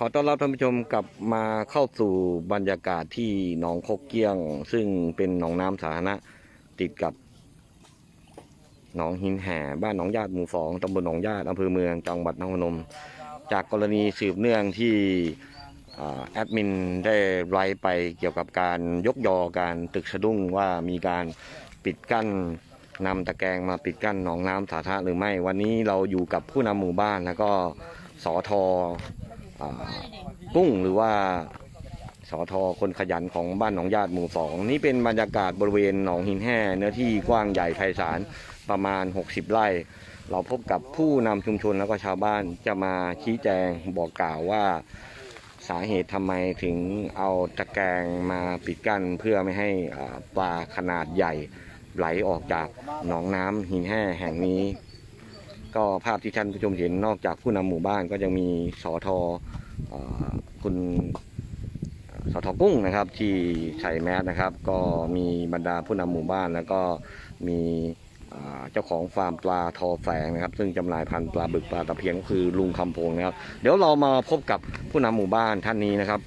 ขอต้อนรับท่านผู้ชมกลับมาเข้าสู่บรรยากาศที่หนองโคกเกี้ยง ซึ่งเป็นหนองน้ำสาธารณะติดกับหนองหินแห่บ้านหนองญาติหมู่สองตำบลหนองญาติอำเภอเมืองจังหวัดนครพนม จากกรณีสืบเนื่องที่อแอดมินได้ไลฟ์ไปเกี่ยวกับการยกยอการตึกสะดุ้งว่ามีการปิดกั้นนำตะแกรงมาปิดกั้นหนองน้ำสาธารณะหรือไม่ วันนี้เราอยู่กับผู้นำหมู่บ้านแล้วก็สอทอ กุ้งหรือว่าสอทอคนขยันของบ้านหนองญาติหมู่สองนี่เป็นบรรยากาศบริเวณหนองหินแห่เนื้อที่กว้างใหญ่ไพศาลประมาณ 60 ไร่ เราพบกับผู้นำชุมชนแล้วก็ชาวบ้านจะมาชี้แจงบอกกล่าวว่าสาเหตุทำไมถึงเอาตะแกรงมาปิดกั้นเพื่อไม่ให้อ่าปลาขนาดใหญ่ไหลออกจากหนองน้ำหินแห่แห่งนี้ ก็ภาพที่ท่านผู้ชมเห็นนอกจากผู้นำหมู่บ้านก็ยังมีสอทออคุณสอทอกุ้งนะครับ ที่ใส่แมสนะครับ ก็มีบรรดาผู้นำหมู่บ้านแล้วก็มีเจ้าของฟาร์มปลาทอแฝงนะครับ ซึ่งจำหน่ายพันธุ์ปลาบึกปลาตะเพียนก็คือลุงคำพงนะครับ เดี๋ยวเรามาพบกับผู้นำหมู่บ้านท่านนี้นะครับ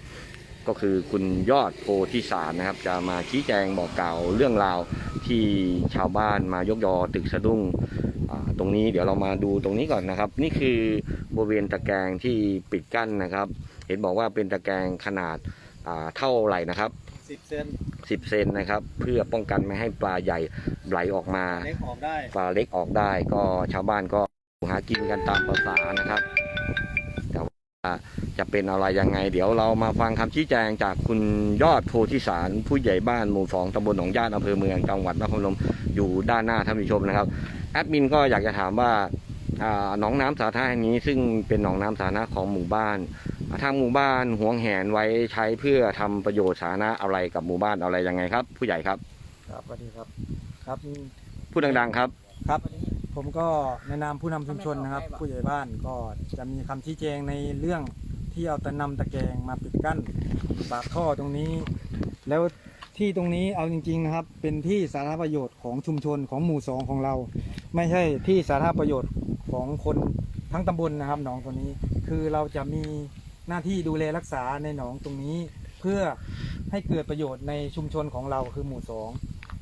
ก็คือคุณยอดโพธิสารนะครับ จะมาชี้แจงบอกกล่าวเรื่องราวที่ชาวบ้านมายกยอตึกสะดุ้ง ตรงนี้เดี๋ยวเรามาดูตรงนี้ก่อนนะครับ นี่คือบริเวณตะแกรงที่ปิดกั้นนะครับ เห็นบอกว่าเป็นตะแกรงขนาดอ่าเท่าไหร่นะครับสิบเซน10เซนนะครับ เพื่อป้องกันไม่ให้ปลาใหญ่ไหลออกมาเล็กออกได้ปลาเล็กออกได้ ก็ชาวบ้านก็หากินกันตามภาษานะครับแต่ว่าจะเป็นอะไรยังไง เดี๋ยวเรามาฟังคำชี้แจงจากคุณยอดโพธิสาร ผู้ใหญ่บ้านหมู่สองตำบลหนองญาติอำเภอเมืองจังหวัดนครพนมอยู่ด้านหน้าท่านผู้ชมนะครับ แอดมินก็อยากจะถามว่าอ่าหนองน้ำสาธารณะแห่งนี้ซึ่งเป็นหนองน้ำสาธารณะของหมู่บ้านอ่าทางหมู่บ้านหวงแหนไว้ใช้เพื่อทำประโยชน์สาธารณะอะไรกับหมู่บ้านอะไรยังไงครับ ผู้ใหญ่ครับ ครับสวัสดีครับครับพูดดังๆครับครับผมก็ในนามผู้นำชุมชนนะครับ ผู้ใหญ่บ้านก็จะมีคำชี้แจงในเรื่องที่เอาตะนำตะแกรงมาปิดกั้นปากท่อตรงนี้ แล้ว ที่ตรงนี้เอาจริง ๆนะครับ เป็นที่สาธารณประโยชน์ของชุมชนของหมู่สองของเรา ไม่ใช่ที่สาธารณประโยชน์ของคนทั้งตำบลนะครับหนองตัวนี้ คือเราจะมีหน้าที่ดูแลรักษาในหนองตรงนี้ เพื่อให้เกิดประโยชน์ในชุมชนของเราคือหมู่สอง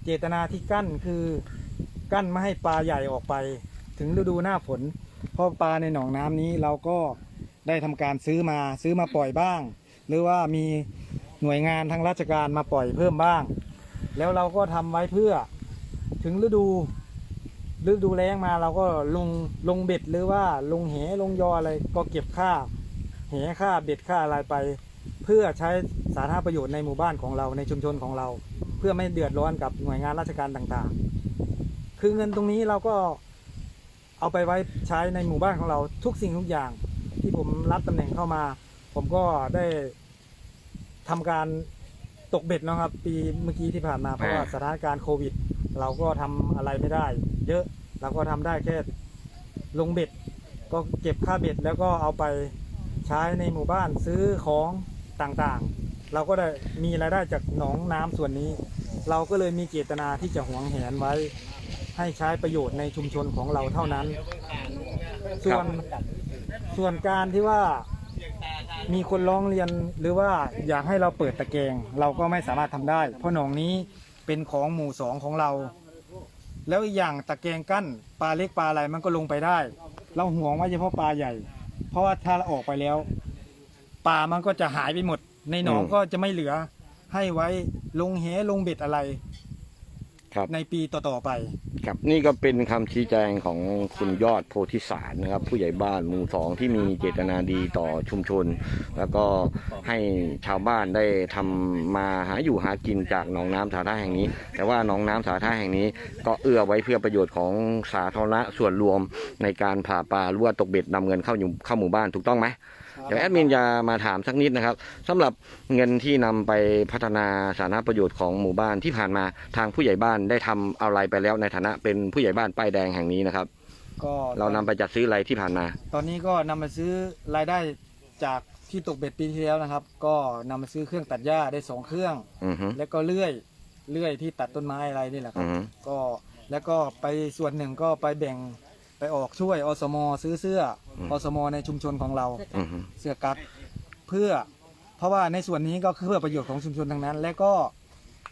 เจตนาที่กั้นคือกั้นไม่ให้ปลาใหญ่ออกไป ถึงฤดูหน้าฝนเพราะปลาในหนองน้ำนี้เราก็ได้ทำการซื้อมาซื้อมาปล่อยบ้าง หรือว่ามี หน่วยงานทางราชการมาปล่อยเพิ่มบ้าง แล้วเราก็ทำไว้เพื่อถึงฤดูฤดูแล้งมาเราก็ลงลงเบ็ดหรือว่าลงแหลงยออะไรก็เก็บค่าแหค่าเบ็ดค่าอะไรไป เพื่อใช้สาธารณประโยชน์ในหมู่บ้านของเราในชุมชนของเรา เพื่อไม่เดือดร้อนกับหน่วยงานราชการต่างๆ คือเงินตรงนี้เราก็เอาไปไว้ใช้ในหมู่บ้านของเราทุกสิ่งทุกอย่าง ที่ผมรับตำแหน่งเข้ามา ผมก็ได้ ทำการตกเบ็ดเนาะครับ ปีเมื่อกี้ที่ผ่านมาเพราะว่าสถานการณ์โควิด เราก็ทำอะไรไม่ได้ เยอะเราก็ทำได้แค่ลงเบ็ด ก็เก็บค่าเบ็ดแล้วก็เอาไปใช้ในหมู่บ้านซื้อของต่างๆ เราก็ได้มีรายได้จากหนองน้ำส่วนนี้ เราก็เลยมีเจตนาที่จะหวงแหนไว้ ให้ใช้ประโยชน์ในชุมชนของเราเท่านั้น ส่วนส่วนการที่ว่า มีคนร้องเรียนหรือว่าอยากให้เราเปิดตะแกรงเราก็ไม่สามารถทำได้ เพราะหนองนี้เป็นของหมู่สองของเรา แล้วอีกอย่างตะแกรงกั้นปลาเล็กปลาอะไรมันก็ลงไปได้ เราห่วงไว้เฉพาะปลาใหญ่ เพราะว่าถ้าเราออกไปแล้ว ปลามันก็จะหายไปหมด ในหนองอืม ก็จะไม่เหลือให้ไว้ลงแหลงเบ็ดอะไร ครับ ในปีต่อๆไป ครับนี่ก็เป็นคำชี้แจงของคุณยอดโพธิสารนะครับ ผู้ใหญ่บ้านหมู่สองที่มีเจตนาดีต่อชุมชน แล้วก็ให้ชาวบ้านได้ทำมาหาอยู่หากินจากหนองน้ำสาธารณะแห่งนี้ แต่ว่าหนองน้ำสาธารณะแห่งนี้ ก็เอื้อไว้เพื่อประโยชน์ของสาธารณะส่วนรวมในการผ่าปลาหรือว่าตกเบ็ดนำเงินเข้าอยู่เข้าหมู่บ้านถูกต้องไหม เดี๋ยวแอดมินจะมาถามสักนิดนะครับสำหรับเงินที่นำไปพัฒนาสาธารณประโยชน์ของหมู่บ้านที่ผ่านมาทางผู้ใหญ่บ้านได้ทำอะไรไปแล้วในฐานะเป็นผู้ใหญ่บ้านป้ายแดงแห่งนี้นะครับ ก็เรานำไปจัดซื้ออะไรที่ผ่านมา ตอนนี้ก็นำมาซื้อรายได้จากที่ตกเบ็ดปีที่แล้วนะครับ ก็นำมาซื้อเครื่องตัดหญ้าได้สองเครื่องอือฮึแล้วก็เลื่อยเลื่อยที่ตัดต้นไม้อะไรนี่แหละคอืรับอฮึก็แล้วก็ไปส่วนหนึ่งก็ไปแบ่ง ไปออกช่วยอสมซื้อเสื้อออสมในชุมชนของเรา อือฮึเสื้อกั๊กเพื่อเพราะว่าในส่วนนี้ก็คือเพื่อประโยชน์ของชุมชนทั้งนั้น และก็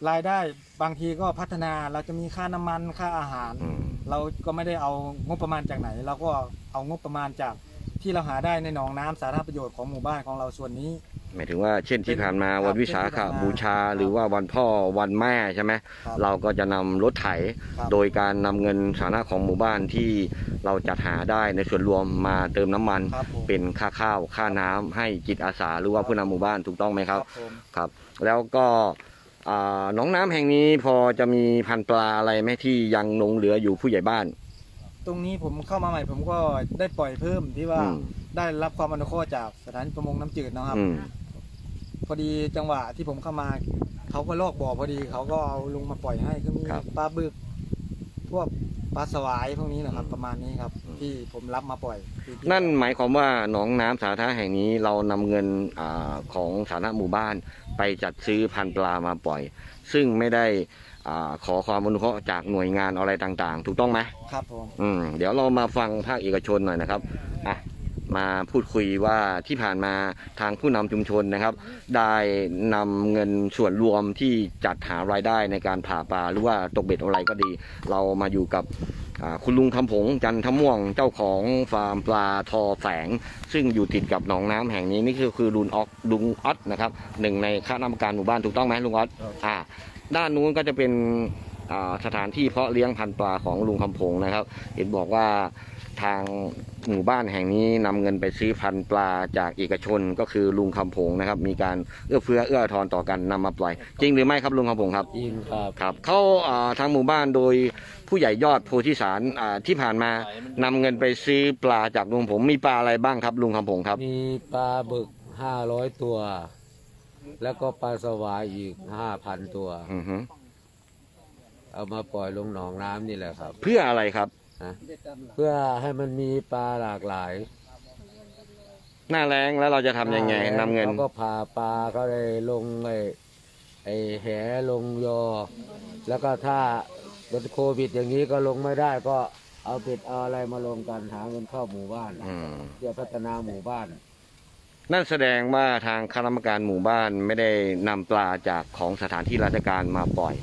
รายได้บางทีก็พัฒนาเราจะมีค่าน้ำมันค่าอาหาร อืมเราก็ไม่ได้เอางบประมาณจากไหน เราก็เอางบประมาณจากที่เราหาได้ในหนองน้ำสาธารณประโยชน์ของหมู่บ้านของเราส่วนนี้ หมายถึงว่าเช่นที่ผ่านมาครับวันวิสาขเช่นที่ผ่านมาบูชา หรือว่าวันพ่อวันแม่ใช่ไหมครับเราก็จะนำรถไถ ครับ โดยการนำเงินสาธารณะของหมู่บ้านที่เราจัดหาได้ในส่วนรวมมาเติมน้ำมัน ครับผมเป็นค่าข้าวค่าน้ำให้จิตอาสาหรือว่าผู้นำหมู่บ้านถูกต้องไหมครับ ผมครับแล้วก็อ่าหน้องน้ำแห่งนี้พอจะมีพันธุ์ปลาอะไรไหมที่ยังหลงเหลืออยู่ผู้ใหญ่บ้าน ตรงนี้ผมเข้ามาใหม่ผมก็ได้ปล่อยเพิ่มที่ว่าอืม ได้รับความอนุเคราะห์จากสถานีประมงน้ำจืดนะครับ อืม พอดีจังหวะที่ผมเข้ามาเขาก็ลอกบ่อพอดีเขาก็เอาลงมาปล่อยให้ก็มีครับปลาบึก พวกปลาสวายพวกนี้นะครับอืมประมาณนี้ครับ อืม ที่ผมรับมาปล่อยที่ที่นั่นหมายความว่าหนองน้ำสาธารณะแห่งนี้เรานำเงินอาของสาธารณะหมู่บ้าน ไปจัดซื้อพันธุ์ปลามาปล่อย ซึ่งไม่ได้อาขอความอนุเคราะห์จากหน่วยงานอะไรต่างๆ ถูกต้องไหม ครับผม อืมเดี๋ยวเรามาฟังภาคเอกชนหน่อยนะครับ อะ มาพูดคุยว่าที่ผ่านมาทางผู้นำชุมชนนะครับ ได้นำเงินส่วนรวมที่จัดหารายได้ในการผ่าปลาหรือว่าตกเบ็ดอะไรก็ดี เรามาอยู่กับอ่าคุณลุงคำผงจันทม่วงเจ้าของฟาร์มปลาทอแสงซึ่งอยู่ติดกับหนองน้ำแห่งนี้นี่คือคือลุงออกลุงออสนะครับหนึ่งในคณะกรรมการหมู่บ้านถูกต้องไหมลุงออสอ่าด้านนู้นก็จะเป็นอ่าสถานที่เพาะเลี้ยงพันธุ์ปลาของลุงคำพงนะครับ เห็นบอกว่า ทางหมู่บ้านแห่งนี้นำเงินไปซื้อพันธุ์ปลาจากเอกชนก็คือลุงคำพงนะครับ มีการเอื้อเฟื้อเอื้ออาทอนต่อกันนำมาปล่อย จริงหรือไม่ครับลุงคำพงครับจริงครับครับเขาอ่าทางหมู่บ้านโดยผู้ใหญ่ยอดโพธิสารอ่าที่ผ่านมานำเงินไปซื้อปลาจากลุงผมมีปลาอะไรบ้างครับ ลุงคำพงครับ มีปลาบึกห้าร้อยตัว แล้วก็ปลาสวายอีกห้าพันตัวอือฮึเอามาปล่อยลงหนองน้ำนี่แหละครับ เพื่ออะไรครับ นะเพื่อให้มันมีปลาหลากหลายหน้าแรงแล้วเราจะทำยังไงนำเงินเขาก็พาปลาเขาเลยลงไอ้ไอ้แหลงยอ แล้วก็ถ้าเป็นโควิดอย่างนี้ก็ลงไม่ได้ก็เอาเป็ดเอาอะไรมาลงกันหาเงินเข้าหมู่บ้านอืม เพื่อพัฒนาหมู่บ้าน นั่นแสดงว่าทางคณะกรรมการหมู่บ้านไม่ได้นำปลาจากของสถานที่ราชการมาปล่อย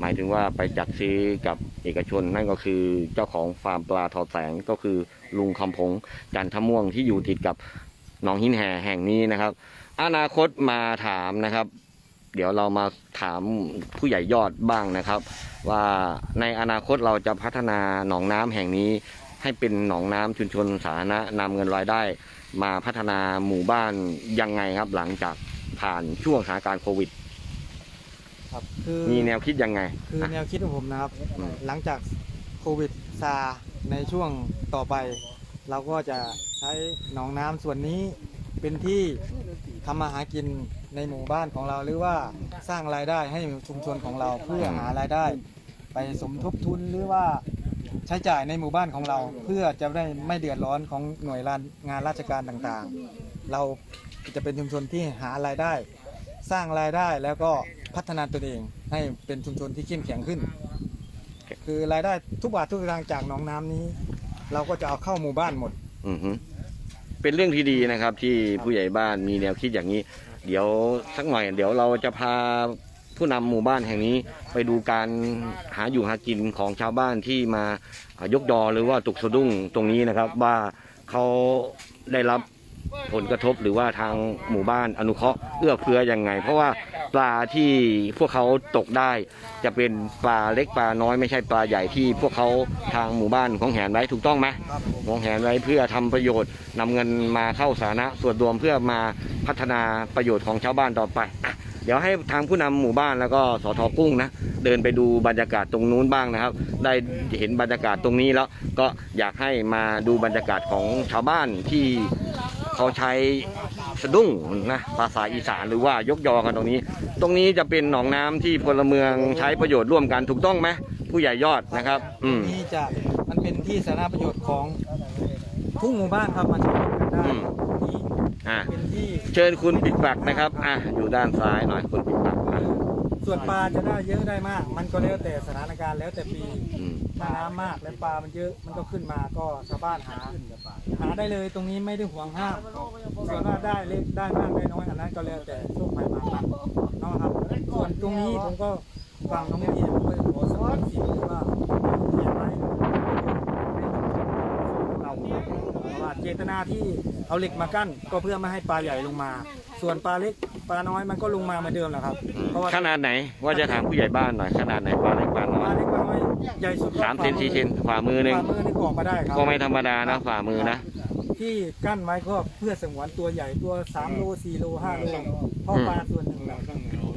หมายถึงว่าไปจัดซื้อกับเอกชน นั่นก็คือเจ้าของฟาร์มปลาทอแสงก็คือลุงคำพงจันทม่วงที่อยู่ติดกับหนองหินแห่แห่งนี้นะครับ อนาคตมาถามนะครับ เดี๋ยวเรามาถามผู้ใหญ่ยอดบ้างนะครับ ว่าในอนาคตเราจะพัฒนาหนองน้ำแห่งนี้ ให้เป็นหนองน้ำชุมชนสาธารณะนำเงินรายได้ มาพัฒนาหมู่บ้านยังไงครับ หลังจากผ่านช่วงสถานการณ์โควิด ครับคือมีแนวคิดยังไงคืออะแนวคิดของผมนะครับอืมหลังจากโควิดซาในช่วงต่อไป เราก็จะใช้หนองน้ำส่วนนี้เป็นที่ทำมาหากินในหมู่บ้านของเราหรือว่าสร้างรายได้ให้ชุมชนของเราเพื่อหารายได้ ไปสมทบทุนหรือว่าใช้จ่ายในหมู่บ้านของเรา เพื่อจะได้ไม่เดือดร้อนของหน่วยงานราชการต่างๆ เราจะเป็นชุมชนที่หารายได้ สร้างรายได้แล้วก็พัฒนาตนเองให้เป็นชุมชนที่เข้มแข็งขึ้น คือรายได้ทุกบาททุกสตางค์จากหนองน้ำนี้ เราก็จะเอาเข้าหมู่บ้านหมด อือฮึเป็นเรื่องที่ดีนะครับที่ผู้ใหญ่บ้านมีแนวคิดอย่างนี้ เดี๋ยวสักหน่อย เดี๋ยวเราจะพาผู้นำหมู่บ้านแห่งนี้ ไปดูการหาอยู่หากินของชาวบ้านที่มาอ่ายกดอหรือว่าตุกสะดุ้งตรงนี้นะครับ ว่าเขาได้รับ ผลกระทบหรือว่าทางหมู่บ้านอนุเคราะห์เอื้อเฟื้อยังไง เพราะว่าปลาที่พวกเขาตกได้ จะเป็นปลาเล็กปลาน้อยไม่ใช่ปลาใหญ่ที่พวกเขาทางหมู่บ้านของแหนไว้ถูกต้องไหมครับผมวางแผนไว้เพื่อทำประโยชน์นำเงินมาเข้าสาธารณะส่วนรวมเพื่อมาพัฒนาประโยชน์ของชาวบ้านต่อไปเดี๋ยวให้ทางผู้นำหมู่บ้านแล้วก็สทกุ้งนะเดินไปดูบรรยากาศตรงนู้นบ้างนะครับ ได้เห็นบรรยากาศตรงนี้แล้วก็อยากให้มาดูบรรยากาศของชาวบ้านที่ เขาใช้สะดุ้งนะภาษาอีสานหรือว่ายกยอกันตรงนี้ ตรงนี้จะเป็นหนองน้ำที่พลเมืองใช้ประโยชน์ร่วมกันถูกต้องไหมผู้ใหญ่ยอดนะครับ อืมนี่จะมันเป็นที่สาธารณประโยชน์ของทุกหมู่บ้านครับมาใช้กันได้อืมนี่อะเป็นที่เชิญคุณปิดปากนะครับอะอยู่ด้านซ้ายหน่อยคุณปิดปากอะส่วนปลาจะได้เยอะได้มาก มันก็แล้วแต่สถานการณ์แล้วแต่ปี น้ำมากและปลามันเยอะมันก็ขึ้นมาก็ชาวบ้านหา หาได้เลยตรงนี้ไม่ได้ห่วงห้ามส่วนว่าได้เล็กได้มากได้น้อยอันนั้นก็แล้วแต่โชคภัยมาครับเนาะครับส่วนตรงนี้ผมก็ฟังน้องพี่ผมก็ขอสอนสิว่าเขียนไว้เราเพราะว่าเจตนาที่เอาเหล็กมากั้นก็เพื่อไม่ให้ปลาใหญ่ลงมา ส่วนปลาเล็กปลาน้อยมันก็ลงมาเหมือนเดิมแหละครับเพราะว่าขนาดไหนว่าจะถามผู้ใหญ่บ้านหน่อยขนาดไหนปลาเล็กปลา ใหญ่สุดก็สามเซนสี่เซนฝ่ามือหนึ่งฝ่ามือนี่ก็ออกมาได้ครับก็ไม่ธรรมดานะฝ่ามือนะ ที่กั้นไว้ก็เพื่อสงวนตัวใหญ่ตัว3โล4โล5โลเพราะปลาส่วนหนึ่งน่ะ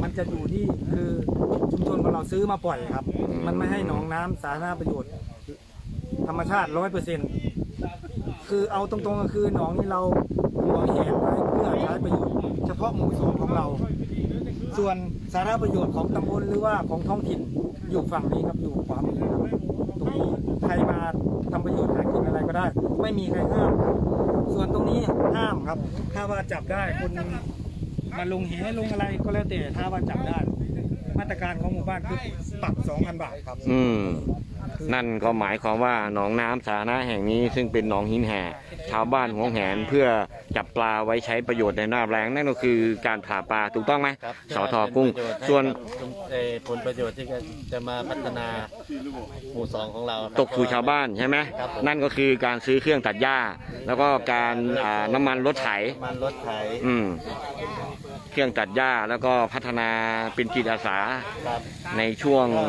มันจะอยู่ที่คือชุมชนของเราซื้อมาปล่อยครับ มันไม่ให้หนองน้ำสาธารณประโยชน์ ธรรมชาติร้อยเปอร์เซ็นต์คือเอาตรงๆก็คือหนองนี่เราหัวแหนไว้เพื่อใช้ประโยชน์เฉพาะหมู่สองของเรา ส่วนสาธารณประโยชน์ของตำบลหรือว่าของท้องถิ่นอยู่ฝั่งนี้ครับอยู่ขวามือครับตรงนี้ใครมา ทำประโยชน์หากินอะไรก็ได้ ไม่มีใครห้าม ส่วนตรงนี้ห้ามครับ ถ้าว่าจับได้คนมาลงเหลงอะไรก็แล้วแต่ถ้าว่าจับได้ มาตรการของหมู่บ้านคือปรับ2,000บาทครับ อืม นั่นก็หมายความว่าหนองน้ำสาธารณะแห่งนี้ซึ่งเป็นหนองหินแห่ชาวบ้านหวงแหนเพื่อ จับปลาไว้ใช้ประโยชน์ในหน้าแรงนั่นก็คือการผ่าปลาถูกต้องไหมครับสอทอกุ้ง เป็นประโยชน์ให้ส่วน กับเอ่อผลประโยชน์ที่จะมาพัฒนาหมู่สองของเราครับ ตกสู่ชาวบ้านใช่ไหม ครับผม นั่นก็คือการซื้อเครื่องตัดหญ้า แล้วก็การอ่าน้ำมันรถไถ มันรถไถอืม เครื่องตัดหญ้าแล้วก็พัฒนาเป็นจิตอาสาครับในช่วง ก็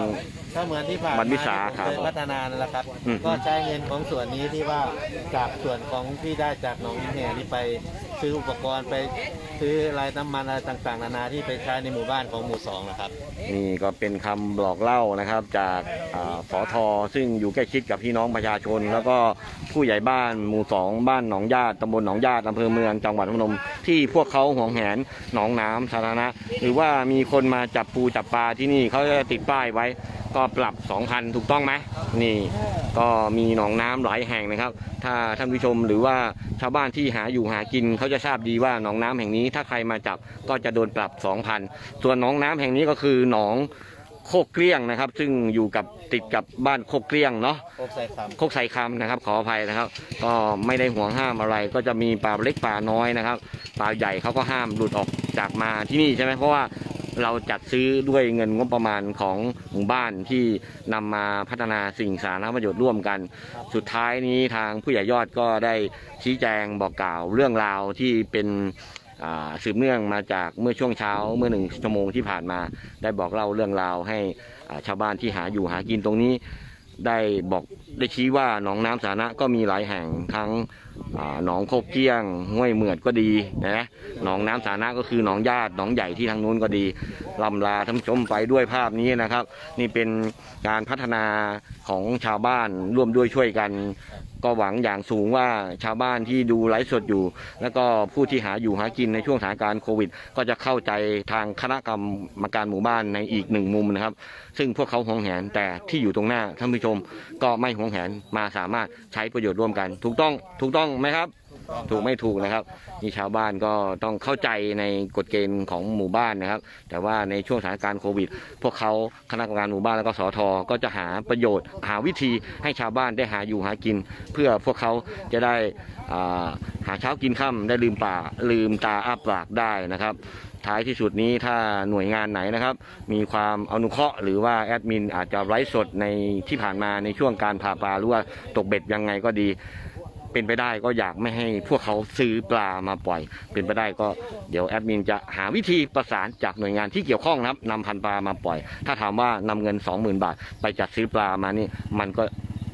ถ้าเหมือนที่ผ่านวันวิสาที่ครับเคยพัฒนานั่นแหละครับ อืม ก็ใช้เงินของส่วนนี้ที่ว่าจากส่วนของที่ได้จากหนองอินแห่ที่ไป ซื้ออุปกรณ์ไปซื้ออะไรน้ำมันอะไรต่างๆ นานาที่ไปใช้ในหมู่บ้านของหมู่สองนะครับ นี่ก็เป็นคำบอกเล่านะครับจากอาสอทอซึ่งอยู่ใกล้ชิดกับพี่น้องประชาชน แล้วก็ผู้ใหญ่บ้านหมู่สองบ้านหนองญาติตำบลหนองญาติอำเภอเมืองจังหวัดพนมที่พวกเขาหวงแหนหนองน้ำสาธารณะหรือว่ามีคนมาจับปูจับปลาที่นี่เขาจะติดป้ายไว้ ก็ปรับ 2,000 ถูกต้องไหมนี่ก็มีหนองน้ำหลายแห่งนะครับ ถ้าท่านผู้ชมหรือว่าชาวบ้านที่หาอยู่หากินเขาจะทราบดีว่าหนองน้ำแห่งนี้ ถ้าใครมาจับก็จะโดนปรับ 2,000 ส่วนหนองน้ำแห่งนี้ก็คือหนองโคกเกลี้ยงนะครับ ซึ่งอยู่กับติดกับบ้านโคกเกลี้ยงเนาะพบใส่คโคกไซคำนะครับ ขออภัยนะครับ ก็ไม่ได้ห่วงห้ามอะไร ก็จะมีปลาเล็กปลาน้อยนะครับปลาใหญ่เขาก็ห้ามหลุดออกจากมาที่นี่ใช่ไหมเพราะว่า เราจัดซื้อด้วยเงินงบประมาณของหมู่บ้านที่นำมาพัฒนาสิ่งสาธารณประโยชน์ร่วมกัน สุดท้ายนี้ทางผู้ใหญ่ยอดก็ได้ชี้แจงบอกกล่าวเรื่องราวที่เป็นอ่าสืบเนื่องมาจากเมื่อช่วงเช้าเมื่อหนึ่งชั่วโมงที่ผ่านมา ได้บอกเล่าเรื่องราวให้อ่าชาวบ้านที่หาอยู่หากินตรงนี้ ได้บอกได้ชี้ว่าหนองน้ำสาธารณะก็มีหลายแห่งทั้งหนองโคกเกี้ยงห้วยเหมือดก็ดีนะหนองน้ำสาธารณะก็คือหนองญาติหนองใหญ่ที่ทางนู้นก็ดีลำลาท่านชมไปด้วยภาพนี้นะครับ นี่เป็นการพัฒนาของชาวบ้านร่วมด้วยช่วยกัน ก็หวังอย่างสูงว่าชาวบ้านที่ดูไลฟ์สดอยู่ แล้วก็ผู้ที่หาอยู่หากินในช่วงสถานการณ์โควิด ก็จะเข้าใจทางคณะกรรมการหมู่บ้านในอีกหนึ่งมุมนะครับ ซึ่งพวกเขาหวงแหนแต่ที่อยู่ตรงหน้าท่านผู้ชม ก็ไม่หวงแหนมาสามารถใช้ประโยชน์ร่วมกัน ถูกต้องถูกต้องไหมครับ ถูกไม่ถูกนะครับนี่ชาวบ้านก็ต้องเข้าใจในกฎเกณฑ์ของหมู่บ้านนะครับ แต่ว่าในช่วงสถานการณ์โควิด พวกเขาคณะกรรมการหมู่บ้านแล้วก็สอทอก็จะหาประโยชน์ หาวิธีให้ชาวบ้านได้หาอยู่หากิน เพื่อพวกเขาจะได้หาเช้ากินค่ำได้ลืมป่าลืมตาอ้าปากได้นะครับท้ายที่สุดนี้ถ้าหน่วยงานไหนนะครับ มีความอนุเคราะห์หรือว่าแอดมินอาจจะไลฟ์สดในที่ผ่านมาในช่วงการผ่าปลาหรือว่าตกเบ็ดยังไงก็ดี เป็นไปได้ก็อยากไม่ให้พวกเขาซื้อปลามาปล่อย เป็นไปได้ก็เดี๋ยวแอดมินจะหาวิธีประสานจากหน่วยงานที่เกี่ยวข้องนะครับนำพันปลามาปล่อย ถ้าถามว่านำเงิน 20,000 บาท ไปจัดซื้อปลามานี่มันก็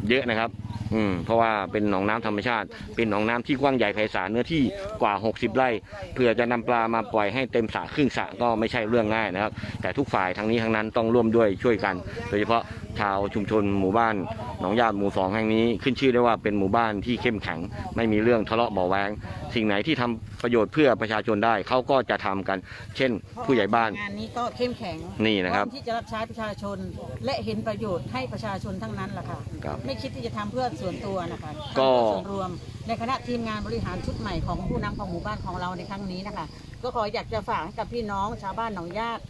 เยอะนะครับอืมเพราะว่าเป็นหนองน้ำธรรมชาติ เป็นหนองน้ำที่กว้างใหญ่ไพศาลเนื้อที่กว่า 60 ไร่เพื่อจะนำปลามาปล่อยให้เต็มสระครึ่งสระก็ไม่ใช่เรื่องง่ายนะครับ แต่ทุกฝ่ายทั้งนี้ทั้งนั้นต้องร่วมด้วยช่วยกัน โดยเฉพาะชาวชุมชนหมู่บ้านหนองญาติหมู่สองแห่งนี้ขึ้นชื่อได้ว่าเป็นหมู่บ้านที่เข้มแข็ง ไม่มีเรื่องทะเลาะเบาะแวงสิ่งไหนที่ทำประโยชน์เพื่อประชาชนได้เขาก็จะทำกัน เช่น ผู้ใหญ่บ้านงานนี้ก็เข้มแข็งนี่นะครับพอมที่จะรับใช้ประชาชนและเห็นประโยชน์ให้ประชาชนทั้งนั้นแหละค่ะครับไม่คิดที่จะทำเพื่อส่วนตัวนะคะก็ทำเพื่อส่วนรวม ในคณะทีมงานบริหารชุดใหม่ของผู้นำของหมู่บ้านของเราในครั้งนี้นะคะ ก็ขออยากจะฝากให้กับพี่น้องชาวบ้านหนองญาติ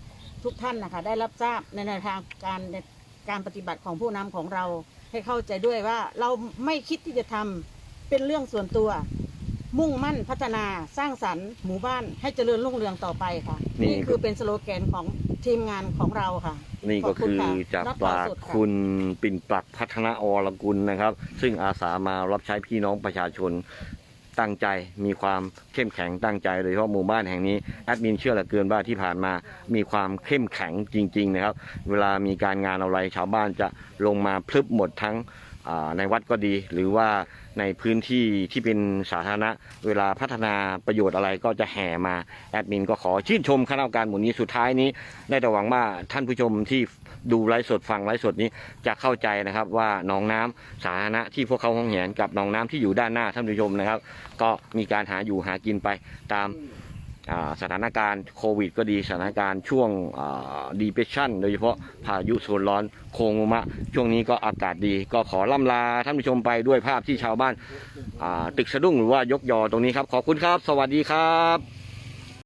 ทุกท่านนะคะ ได้รับทราบในแนวทางการในการปฏิบัติของผู้นำของเรา ให้เข้าใจด้วยว่าเราไม่คิดที่จะทำเป็นเรื่องส่วนตัว มุ่งมั่นพัฒนาสร้างสรรค์หมู่บ้านให้เจริญรุ่งเรืองต่อไปค่ะนี่นี่คือเป็นสโลแกนของทีมงานของเราค่ะ นี่ก็คือขอบคุณค่ะจากรับปากต่อสุดค่ะคุณปิ่นปลักพัฒนาอรกุลนะครับ ซึ่งอาสามารับใช้พี่น้องประชาชนตั้งใจมีความเข้มแข็งตั้งใจโดยเฉพาะหมู่บ้านแห่งนี้แอดมินเชื่อเหลือเกินว่าที่ผ่านมามีความเข้มแข็งจริง ๆ นะครับ เวลามีการงานอะไรชาวบ้านจะลงมาพลึบหมดทั้งอ่าในวัดก็ดี หรือว่า ในพื้นที่ที่เป็นสาธารณะ เวลาพัฒนาประโยชน์อะไรก็จะแห่มา แอดมินก็ขอชื่นชมคณะกรรมการหมู่นี้สุดท้ายนี้ ได้แต่หวังว่าท่านผู้ชมที่ดูไลฟ์สดฟังไลฟ์สดนี้จะเข้าใจนะครับว่าหนองน้ำสาธารณะที่พวกเขาห้องแหนกับหนองน้ำที่อยู่ด้านหน้าท่านผู้ชมนะครับ ก็มีการหาอยู่หากินไปตาม สถานการณ์โควิด ก็ดีสถานการณ์ช่วงดีเพชชันโดยเฉพาะพายุโซนร้อนโคงมะ ช่วงนี้ก็อากาศดีก็ขอล่ำลาท่านผู้ชมไปด้วยภาพที่ชาวบ้านตึกสะดุ้งหรือว่ายกยอตรงนี้ครับ ขอบคุณครับ สวัสดีครับ